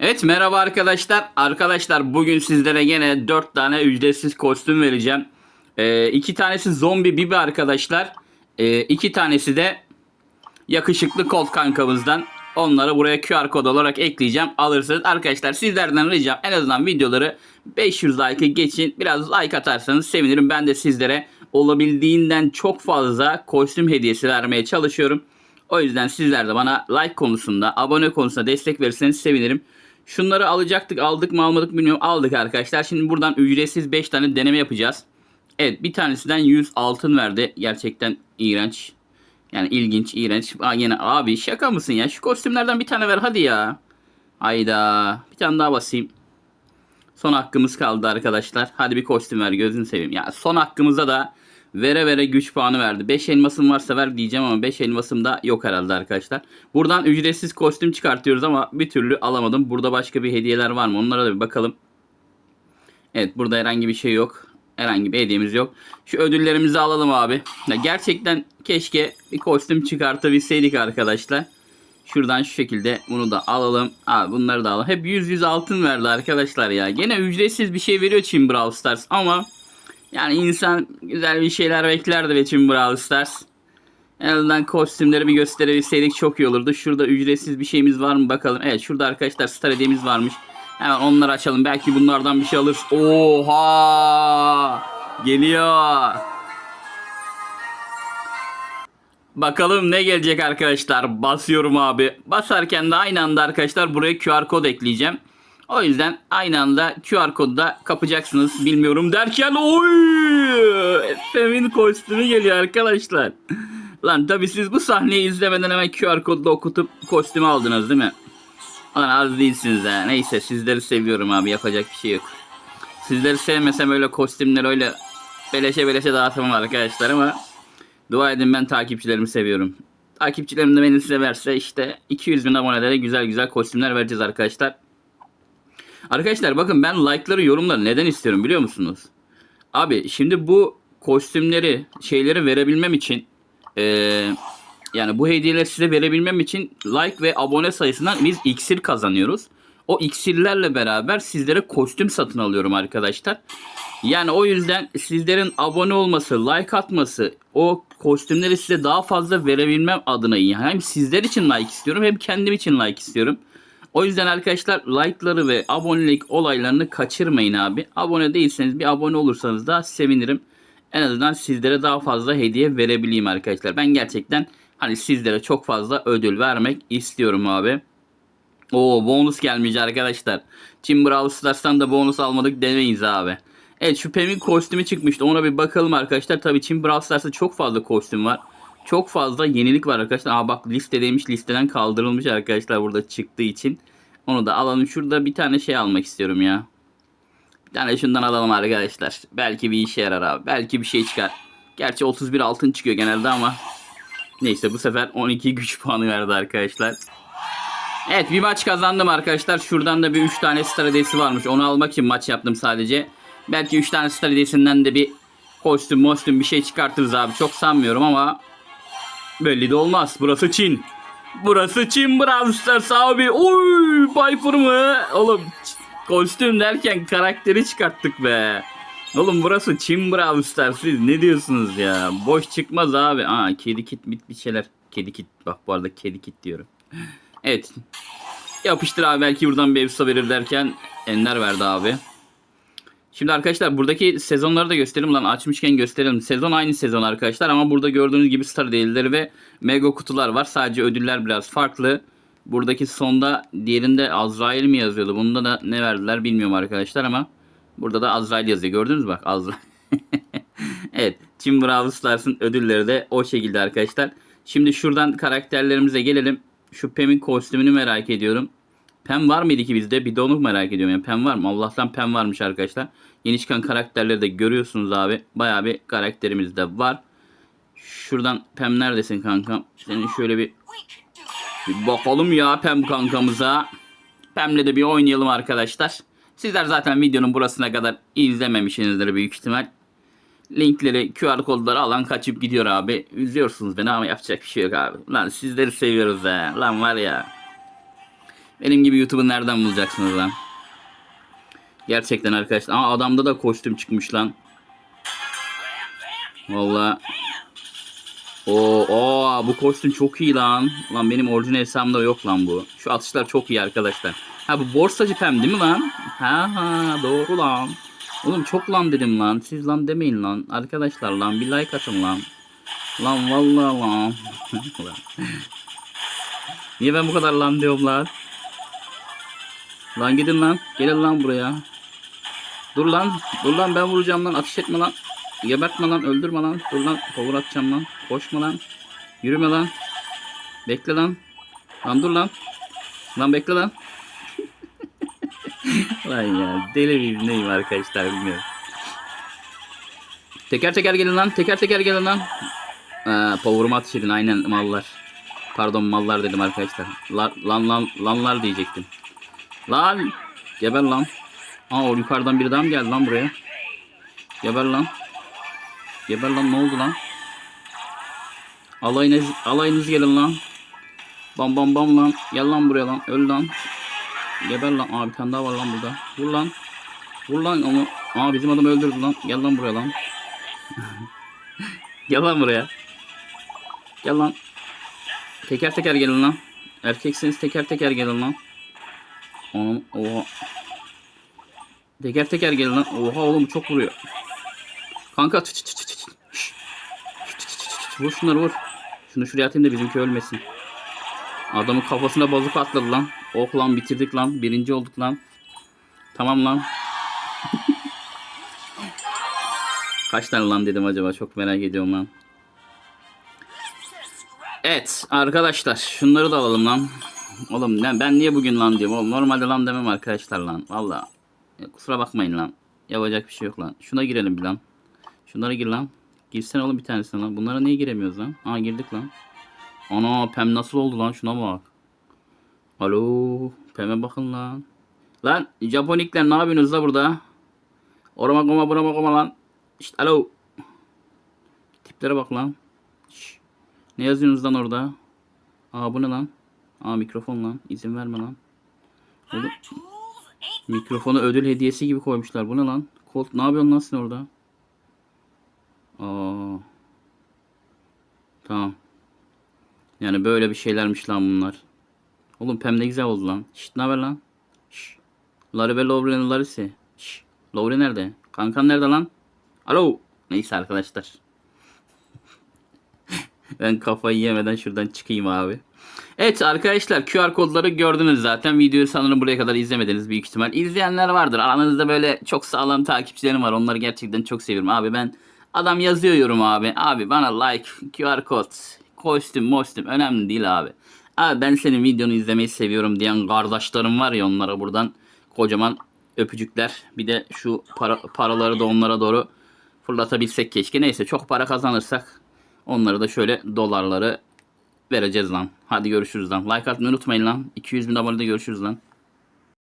Evet merhaba arkadaşlar. Arkadaşlar bugün sizlere gene 4 tane ücretsiz kostüm vereceğim. Ee, iki tanesi zombi bibi arkadaşlar. Ee, iki tanesi de yakışıklı Colt kankamızdan. Onları buraya QR kod olarak ekleyeceğim. Alırsınız. Arkadaşlar sizlerden ricam en azından videoları 500 like'ı geçin. Biraz like atarsanız sevinirim. Ben de sizlere olabildiğinden çok fazla kostüm hediyesi vermeye çalışıyorum. O yüzden sizler de bana like konusunda, abone konusunda destek verirseniz sevinirim. Şunları alacaktık, aldık mı almadık bilmiyorum. Aldık arkadaşlar. Şimdi buradan ücretsiz 5 tane deneme yapacağız. Evet bir tanesinden 100 altın verdi. Gerçekten iğrenç. Yani ilginç, iğrenç. Aa, yine abi şaka mısın ya? Şu kostümlerden bir tane ver hadi ya. Hayda. Bir tane daha basayım. Son hakkımız kaldı arkadaşlar. Hadi bir kostüm ver gözünü seveyim. Ya son hakkımıza da vere vere güç puanı verdi. 5 elmasım varsa ver diyeceğim ama 5 elmasım da yok herhalde arkadaşlar. Buradan ücretsiz kostüm çıkartıyoruz ama bir türlü alamadım. Burada başka bir hediyeler var mı? Onlara da bir bakalım. Evet burada herhangi bir şey yok. Herhangi bir hediyemiz yok. Şu ödüllerimizi alalım abi. Ya gerçekten keşke bir kostüm çıkartabilseydik arkadaşlar. Şuradan şu şekilde bunu da alalım. Abi bunları da alalım. Hep 100 100 altın verdi arkadaşlar ya. Gene ücretsiz bir şey veriyor Çin Brawl Stars ama yani insan güzel bir şeyler beklerdi ve Çin Brawl Stars. En azından kostümleri bir gösterebilseydik çok iyi olurdu. Şurada ücretsiz bir şeyimiz var mı bakalım. Evet şurada arkadaşlar star hediyemiz varmış. Hemen onları açalım. Belki bunlardan bir şey alırız. Oha! Geliyor. Bakalım ne gelecek arkadaşlar. Basıyorum abi. Basarken de aynı anda arkadaşlar buraya QR kod ekleyeceğim. O yüzden aynı anda QR kodu da kapacaksınız. Bilmiyorum derken oy! Efemin kostümü geliyor arkadaşlar. Lan tabi siz bu sahneyi izlemeden hemen QR kodu okutup kostümü aldınız değil mi? Lan az değilsiniz ha. Neyse sizleri seviyorum abi. Yapacak bir şey yok. Sizleri sevmesem öyle kostümleri öyle beleşe beleşe dağıtamam arkadaşlar ama dua edin ben takipçilerimi seviyorum. Takipçilerim de beni severse işte 200 bin abonelere güzel güzel kostümler vereceğiz arkadaşlar. Arkadaşlar bakın ben like'ları yorumları neden istiyorum biliyor musunuz? Abi şimdi bu kostümleri şeyleri verebilmem için eee yani bu hediyeleri size verebilmem için like ve abone sayısından biz iksir kazanıyoruz. O iksirlerle beraber sizlere kostüm satın alıyorum arkadaşlar. Yani o yüzden sizlerin abone olması, like atması, o kostümleri size daha fazla verebilmem adına iyi. Hem sizler için like istiyorum hem kendim için like istiyorum. O yüzden arkadaşlar like'ları ve abonelik olaylarını kaçırmayın abi. Abone değilseniz bir abone olursanız da sevinirim. En azından sizlere daha fazla hediye verebileyim arkadaşlar. Ben gerçekten hani sizlere çok fazla ödül vermek istiyorum abi. Oo bonus gelmiş arkadaşlar. Team Brawl Stars'tan da bonus almadık demeyiz abi. Evet şu Pem'in kostümü çıkmıştı. Ona bir bakalım arkadaşlar. Tabii Team Brawl Stars'ta çok fazla kostüm var. Çok fazla yenilik var arkadaşlar. Aa bak listedeymiş. Listeden kaldırılmış arkadaşlar burada çıktığı için. Onu da alalım. Şurada bir tane şey almak istiyorum ya. Bir tane şundan alalım arkadaşlar. Belki bir işe yarar abi. Belki bir şey çıkar. Gerçi 31 altın çıkıyor genelde ama. Neyse bu sefer 12 güç puanı verdi arkadaşlar. Evet bir maç kazandım arkadaşlar. Şuradan da bir 3 tane star varmış. Onu almak için maç yaptım sadece. Belki 3 tane star de bir kostüm mostüm bir şey çıkartırız abi. Çok sanmıyorum ama belli de olmaz. Burası Çin. Burası Çin Brawl Stars abi. Oy Piper mı? Oğlum kostüm derken karakteri çıkarttık be. Oğlum burası Çin Brawl Stars. Siz ne diyorsunuz ya? Boş çıkmaz abi. Aa kedi kit bit bir şeyler. Kedi kit. Bak bu arada kedi kit diyorum. Evet. Yapıştır abi belki buradan bir verir derken Ender verdi abi. Şimdi arkadaşlar buradaki sezonları da gösterelim lan açmışken gösterelim. Sezon aynı sezon arkadaşlar ama burada gördüğünüz gibi star değilleri ve mega kutular var. Sadece ödüller biraz farklı. Buradaki sonda diğerinde Azrail mi yazıyordu? Bunda da ne verdiler bilmiyorum arkadaşlar ama burada da Azrail yazıyor. Gördünüz mü bak Azrail. evet Team Brawl Stars'ın ödülleri de o şekilde arkadaşlar. Şimdi şuradan karakterlerimize gelelim. Şu Pem'in kostümünü merak ediyorum. Pem var mıydı ki bizde? Bir de onu merak ediyorum. Yani Pem var mı? Allah'tan Pem varmış arkadaşlar. Yeni çıkan karakterleri de görüyorsunuz abi. Bayağı bir karakterimiz de var. Şuradan Pem neredesin kankam? Senin şöyle bir, bir bakalım ya Pem kankamıza. Pem'le de bir oynayalım arkadaşlar. Sizler zaten videonun burasına kadar izlememişsinizdir büyük ihtimal. Linkleri, QR kodları alan kaçıp gidiyor abi. Üzüyorsunuz beni ama yapacak bir şey yok abi. Lan sizleri seviyoruz ha. Lan var ya. Benim gibi YouTube'u nereden bulacaksınız lan? Gerçekten arkadaşlar. Aa adamda da kostüm çıkmış lan. Vallahi. Oo, oo bu kostüm çok iyi lan. Lan benim orijinal hesabımda yok lan bu. Şu atışlar çok iyi arkadaşlar. Ha bu borsacı pem değil mi lan? Ha ha doğru lan. Oğlum çok lan dedim lan. Siz lan demeyin lan. Arkadaşlar lan bir like atın lan. Lan vallahi lan. Niye ben bu kadar lan diyorum lan? Lan gidin lan. Gelin lan buraya. Dur lan. Dur lan ben vuracağım lan. Ateş etme lan. Gebertme lan. Öldürme lan. Dur lan. Power atacağım lan. Koşma lan. Yürüme lan. Bekle lan. Lan dur lan. Lan bekle lan. lan ya. Deli miyim neyim arkadaşlar bilmiyorum. Teker teker gelin lan. Teker teker gelin lan. Ee, power'ımı ateş edin. Aynen mallar. Pardon mallar dedim arkadaşlar. Lan lan lan lanlar diyecektim. Lan. Geber lan. Aa o yukarıdan biri daha mı geldi lan buraya? Geber lan. Geber lan ne oldu lan? Alayınız, alayınız gelin lan. Bam bam bam lan. Gel lan buraya lan. Öl lan. Geber lan. Aa bir tane daha var lan burada. Vur lan. Vur lan onu. Aa bizim adamı öldürdü lan. Gel lan buraya lan. Gel lan buraya. Gel lan. Teker teker gelin lan. Erkekseniz teker teker gelin lan. Onun oha. Teker teker gelin lan. Oha oğlum çok vuruyor. Kanka. Tut, tut, tut, tut. Vur şunları vur. Şunu şuraya atayım da bizimki ölmesin. Adamın kafasına bozuk atladı lan. Oh lan bitirdik lan. Birinci olduk lan. Tamam lan. Kaç tane lan dedim acaba çok merak ediyorum lan. Evet arkadaşlar şunları da alalım lan. Oğlum ben niye bugün lan diyorum oğlum. Normalde lan demem arkadaşlar lan. Valla. Ya, kusura bakmayın lan. Yapacak bir şey yok lan. Şuna girelim bir lan. Şunlara gir lan. Girsene oğlum bir tanesine lan. Bunlara niye giremiyoruz lan? Aa girdik lan. Ana Pem nasıl oldu lan şuna bak. Alo. Pem'e bakın lan. Lan Japonikler ne yapıyorsunuz da burada? Orama koma burama koma lan. İşte alo. Tiplere bak lan. Şş. Ne yazıyorsunuz lan orada? Aa bu ne lan? Aa mikrofon lan. İzin verme lan. Oğlum, mikrofonu ödül hediyesi gibi koymuşlar. Bu ne lan? Colt ne yapıyorsun lan sen orada? Aa. Tamam. Yani böyle bir şeylermiş lan bunlar. Oğlum Pem ne güzel oldu lan. Şşt ne haber lan? Şşt. Larry ve Lauren Larry'si. Şşt. Lauren nerede? Kankan nerede lan? Alo. Neyse arkadaşlar. Ben kafayı yemeden şuradan çıkayım abi. Evet arkadaşlar QR kodları gördünüz zaten. Videoyu sanırım buraya kadar izlemediniz büyük ihtimal. İzleyenler vardır. Aranızda böyle çok sağlam takipçilerim var. Onları gerçekten çok seviyorum. Abi ben adam yazıyor yorum abi. Abi bana like, QR kod, kostüm, mostüm önemli değil abi. Abi ben senin videonu izlemeyi seviyorum diyen kardeşlerim var ya onlara buradan kocaman öpücükler. Bir de şu para, paraları da onlara doğru fırlatabilsek keşke. Neyse çok para kazanırsak onları da şöyle dolarları vereceğiz lan. Hadi görüşürüz lan. Like atmayı unutmayın lan. 200 bin abonede görüşürüz lan.